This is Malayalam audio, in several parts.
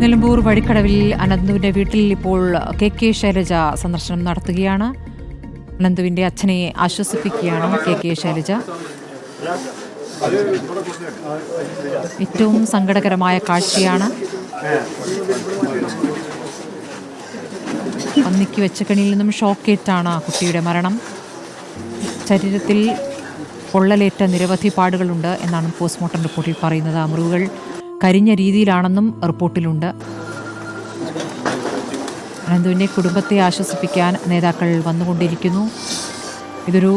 നിലമ്പൂർ വഴിക്കടവിൽ അനന്തുവിന്റെ വീട്ടിൽ ഇപ്പോൾ കെ കെ ശൈലജ സന്ദർശനം നടത്തുകയാണ്. അനന്തുവിന്റെ അച്ഛനെ ആശ്വസിപ്പിക്കുകയാണ് കെ കെ ശൈലജ. ഏറ്റവും സങ്കടകരമായ കാഴ്ചയാണ്. പന്നിക്ക് വെച്ച കണിയിൽ നിന്നും ഷോക്കേറ്റാണ് കുട്ടിയുടെ മരണം. ശരീരത്തിൽ പൊള്ളലേറ്റ നിരവധി പാടുകളുണ്ട് എന്നാണ് പോസ്റ്റ്മോർട്ടം റിപ്പോർട്ടിൽ പറയുന്നത് ആ മുറിവുകൾ. കരിഞ്ഞ രീതിയിലാണെന്നും റിപ്പോർട്ടിലുണ്ട്. അനന്തുവിന്റെ കുടുംബത്തെ ആശ്വസിപ്പിക്കാൻ നേതാക്കൾ വന്നുകൊണ്ടിരിക്കുന്നു. ഇതൊരു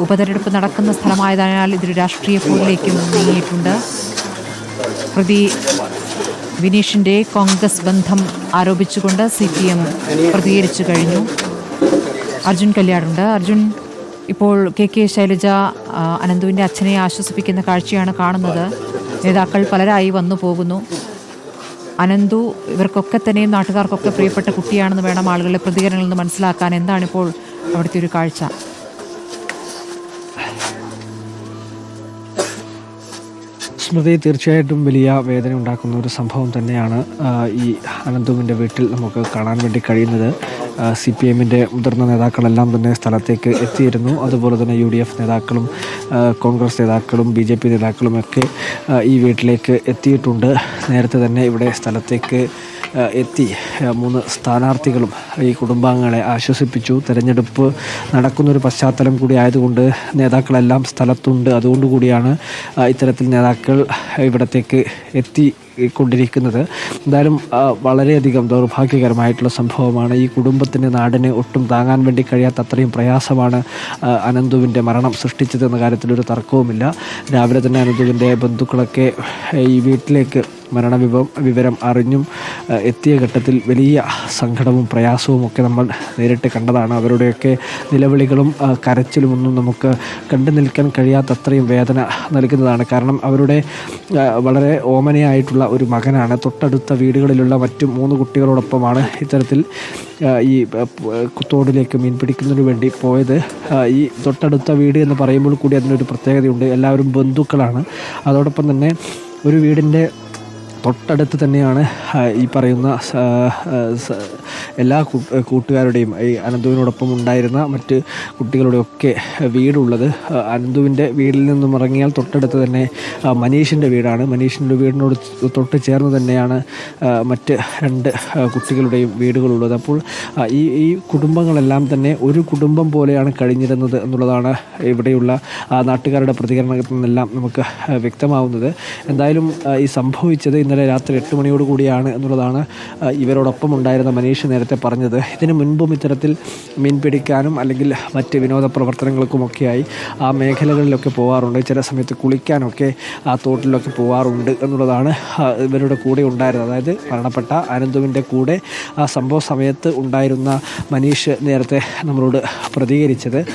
ഉപതെരഞ്ഞെടുപ്പ് നടക്കുന്ന സ്ഥലമായതിനാൽ ഇതൊരു രാഷ്ട്രീയ പോലിലേക്കും നീങ്ങിയിട്ടുണ്ട്. പ്രതി വിനീഷിന്റെ കോൺഗ്രസ് ബന്ധം ആരോപിച്ചുകൊണ്ട് സി പി എം പ്രതികരിച്ചു കഴിഞ്ഞു. അർജുൻ കല്യാടുണ്ട്. അർജുൻ ഇപ്പോൾ കെ കെ ശൈലജ അനന്തുവിന്റെ അച്ഛനെ ആശ്വസിപ്പിക്കുന്ന കാഴ്ചയാണ് കാണുന്നത്. നേതാക്കൾ പലരായി വന്നു പോകുന്നു. അനന്തു ഇവർക്കൊക്കെ തന്നെയും നാട്ടുകാർക്കൊക്കെ പ്രിയപ്പെട്ട കുട്ടിയാണെന്ന് വേണം ആളുകളുടെ പ്രതികരണങ്ങളിൽ നിന്ന് മനസ്സിലാക്കാൻ. എന്താണിപ്പോൾ അവിടുത്തെ ഒരു കാഴ്ച? സ്മൃതി തീർച്ചയായിട്ടും വലിയ വേദന ഉണ്ടാക്കുന്ന ഒരു സംഭവം തന്നെയാണ് ഈ അനന്തുവിന്റെ വീട്ടിൽ നമുക്ക് കാണാൻ വേണ്ടി കഴിയുന്നത്. സി പി എമ്മിന്റെ മുതിർന്ന നേതാക്കളെല്ലാം തന്നെ സ്ഥലത്തേക്ക് എത്തിയിരുന്നു. അതുപോലെ തന്നെ യു ഡി എഫ് നേതാക്കളും കോൺഗ്രസ് നേതാക്കളും ബി ജെ പി നേതാക്കളും ഒക്കെ ഈ വീട്ടിലേക്ക് എത്തിയിട്ടുണ്ട്. നേരത്തെ തന്നെ ഇവിടെ സ്ഥലത്തേക്ക് എത്തി. മൂന്ന് സ്ഥാനാർത്ഥികളും ഈ കുടുംബാംഗങ്ങളെ ആശ്വസിപ്പിച്ചു. തെരഞ്ഞെടുപ്പ് നടക്കുന്നൊരു പശ്ചാത്തലം കൂടി ആയതുകൊണ്ട് നേതാക്കളെല്ലാം സ്ഥലത്തുണ്ട്. അതുകൊണ്ടുകൂടിയാണ് കൂടിയാണ് ഇത്തരത്തിൽ നേതാക്കൾ ഇവിടത്തേക്ക് എത്തി കൊണ്ടിരിക്കുന്നത്. എന്തായാലും വളരെയധികം ദൗർഭാഗ്യകരമായിട്ടുള്ള സംഭവമാണ്. ഈ കുടുംബത്തിന് നാടിനെ ഒട്ടും താങ്ങാൻ വേണ്ടി കഴിയാത്ത അത്രയും പ്രയാസമാണ് അനന്തുവിന്റെ മരണം സൃഷ്ടിച്ചതെന്ന കാര്യത്തിൽ ഒരു തർക്കവുമില്ല. രാവിലെ തന്നെ അനന്തുവിന്റെ ബന്ധുക്കളൊക്കെ ഈ വീട്ടിലേക്ക് മരണ വിവരം അറിഞ്ഞും എത്തിയ ഘട്ടത്തിൽ വലിയ സങ്കടവും പ്രയാസവും ഒക്കെ നമ്മൾ നേരിട്ട് കണ്ടതാണ്. അവരുടെയൊക്കെ നിലവിളികളും കരച്ചിലും ഒന്നും നമുക്ക് കണ്ടു നിൽക്കാൻ കഴിയാത്തത്രയും വേദന നൽകുന്നതാണ്. കാരണം അവരുടെ വളരെ ഓമനയായിട്ടുള്ള ഒരു മകനാണ്. തൊട്ടടുത്ത വീടുകളിലുള്ള മറ്റു മൂന്ന് കുട്ടികളോടൊപ്പമാണ് ഇത്തരത്തിൽ ഈ തോടിലേക്ക് മീൻ പിടിക്കുന്നതിന് വേണ്ടി പോയത്. ഈ തൊട്ടടുത്ത വീട് എന്ന് പറയുമ്പോൾ കൂടി അതിനൊരു പ്രത്യേകതയുണ്ട്. എല്ലാവരും ബന്ധുക്കളാണ്. അതോടൊപ്പം തന്നെ ഒരു വീടിന്റെ തൊട്ടടുത്ത് തന്നെയാണ് ഈ പറയുന്ന എല്ലാ കൂട്ടുകാരുടെയും ഈ അനന്തുവിനോടൊപ്പം ഉണ്ടായിരുന്ന മറ്റ് കുട്ടികളുടെയൊക്കെ വീടുള്ളത്. അനന്തുവിന്റെ വീടിൽ നിന്നും ഇറങ്ങിയാൽ തൊട്ടടുത്ത് തന്നെ മനീഷിന്റെ വീടാണ്. മനീഷിന്റെ വീടിനോട് തൊട്ട് ചേർന്ന് തന്നെയാണ് മറ്റ് രണ്ട് കുട്ടികളുടെയും വീടുകളുള്ളത്. അപ്പോൾ ഈ ഈ കുടുംബങ്ങളെല്ലാം തന്നെ ഒരു കുടുംബം പോലെയാണ് കഴിഞ്ഞിരുന്നത് എന്നുള്ളതാണ് ഇവിടെയുള്ള നാട്ടുകാരുടെ പ്രതികരണത്തിൽ നിന്നെല്ലാം നമുക്ക് വ്യക്തമാവുന്നത്. എന്തായാലും ഈ സംഭവിച്ചത് ഇന്നലെ രാത്രി എട്ട് മണിയോട് കൂടിയാണ് എന്നുള്ളതാണ് ഇവരോടൊപ്പം ഉണ്ടായിരുന്ന മനീഷ് നേരത്തെ പറഞ്ഞത്. ഇതിനു മുൻപും ഇത്തരത്തിൽ മീൻ പിടിക്കാനും അല്ലെങ്കിൽ മറ്റ് വിനോദ പ്രവർത്തനങ്ങൾക്കുമൊക്കെയായി ആ മേഖലകളിലൊക്കെ പോകാറുണ്ട് ചില സമയത്ത് കുളിക്കാനൊക്കെ ആ തോട്ടിലൊക്കെ പോകാറുണ്ട് എന്നുള്ളതാണ് ഇവരുടെ കൂടെ ഉണ്ടായിരുന്നത്. അതായത് മരണപ്പെട്ട അനന്തുവിന്റെ കൂടെ ആ സംഭവ സമയത്ത് ഉണ്ടായിരുന്ന മനീഷ് നേരത്തെ നമ്മളോട് പ്രതികരിച്ചത്.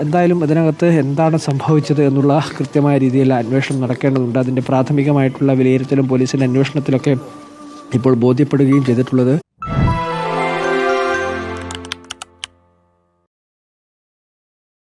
എന്തായാലും ഇതിനകത്ത് എന്താണ് സംഭവിച്ചത് എന്നുള്ള കൃത്യമായ രീതിയിൽ അന്വേഷണം നടക്കേണ്ടതുണ്ട്. അതിന്റെ പ്രാഥമികമായിട്ടുള്ള വിലയിരുത്തലും പോലീസിന്റെ അന്വേഷണത്തിലൊക്കെ ഇപ്പോൾ ബോധ്യപ്പെടുകയും ചെയ്തിട്ടുള്ളത്